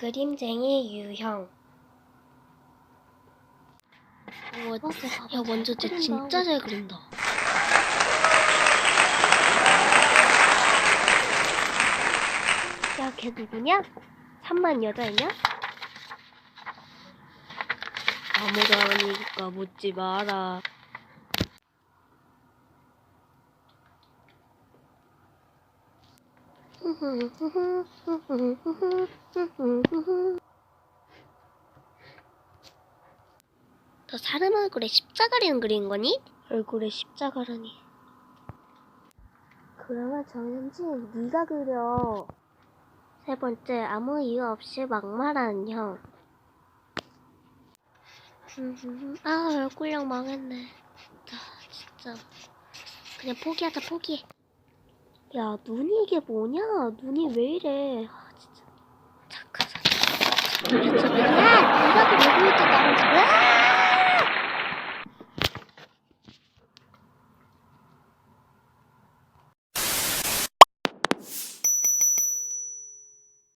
그림쟁이 유형. 와, 어, 쟤야 먼저 쟤. 진짜 잘 그린다. 야, 걔 누구냐? 3만 여자이냐? 아무도 아니니까 묻지 마라. 너 사람 얼굴에 십자가리는 그린 거니? 얼굴에 십자가라니. 그러면 정현진, 네가 그려. 세 번째, 아무 이유 없이 막말하는 형. 아 얼굴형 망했네. 아, 진짜 그냥 포기하자 포기해. 야, 눈이 이게 뭐냐? 눈이 왜 이래?